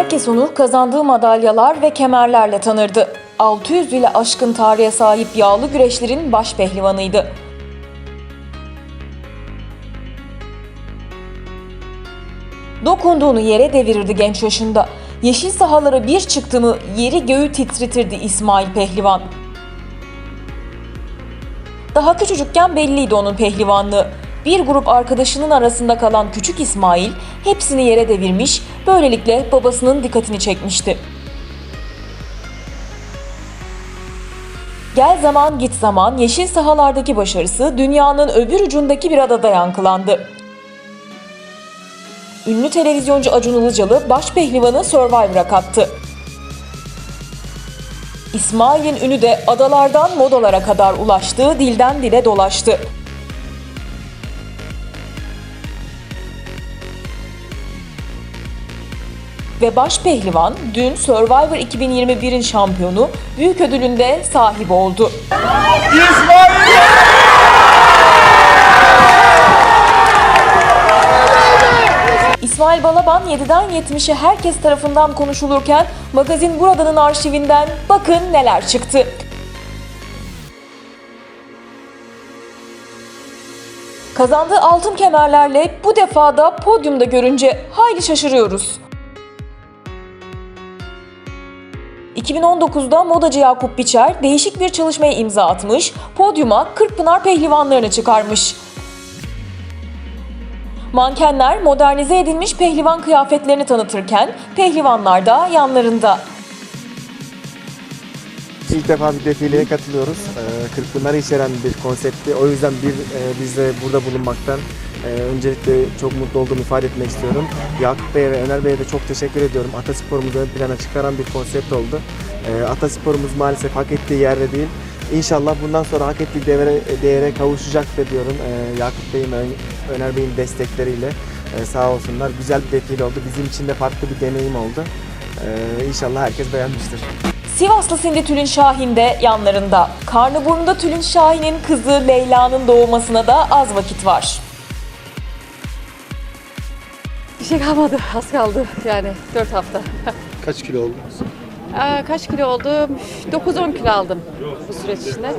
Herkes onu kazandığı madalyalar ve kemerlerle tanırdı. 600 ile aşkın tarihe sahip yağlı güreşlerin baş pehlivanıydı. Dokunduğunu yere devirirdi genç yaşında. Yeşil sahalara bir çıktı mı yeri göğü titretirdi İsmail Pehlivan. Daha küçücükken belliydi onun pehlivanlığı. Bir grup arkadaşının arasında kalan küçük İsmail hepsini yere devirmiş, böylelikle babasının dikkatini çekmişti. Gel zaman git zaman yeşil sahalardaki başarısı dünyanın öbür ucundaki bir adada yankılandı. Ünlü televizyoncu Acun Ilıcalı baş pehlivanı Survivor'a kattı. İsmail'in ünü de adalardan modalara kadar ulaştığı dilden dile dolaştı. Ve baş pehlivan dün Survivor 2021'in şampiyonu büyük ödülünde sahibi oldu. İsmail Balaban 7'den 70'e herkes tarafından konuşulurken magazin Burada'nın arşivinden bakın neler çıktı. Kazandığı altın kemerlerle bu defa da podyumda görünce hayli şaşırıyoruz. 2019'da modacı Yakup Biçer değişik bir çalışmaya imza atmış, podyuma Kırkpınar pehlivanlarını çıkarmış. Mankenler modernize edilmiş pehlivan kıyafetlerini tanıtırken pehlivanlar da yanlarında. İlk defa bir defileye katılıyoruz. Ee, Kırkpınar'ı içeren bir konseptti. O yüzden bir e, biz de burada bulunmaktan e, öncelikle çok mutlu olduğumu ifade etmek istiyorum. Yakup Bey'e ve Öner Bey'e de çok teşekkür ediyorum. Atasporumuzu ön plana çıkaran bir konsept oldu. E, Atasporumuz maalesef hak ettiği yerde değil. İnşallah bundan sonra hak ettiği değere, değere kavuşacaktır diyorum. E, Yakup Bey'in, Ön- Öner Bey'in destekleriyle e, sağ olsunlar. Güzel bir defile oldu. Bizim için de farklı bir deneyim oldu. E, İnşallah herkes beğenmiştir. Sivaslı Sindi Tülin Şahin de yanlarında. Karnıburnu'da Tülin Şahin'in kızı Leyla'nın doğmasına da az vakit var. Bir şey kalmadı, az kaldı yani 4 hafta. Kaç kilo oldunuz? Kaç kilo oldum? 9-10 kilo aldım bu süreç içinde.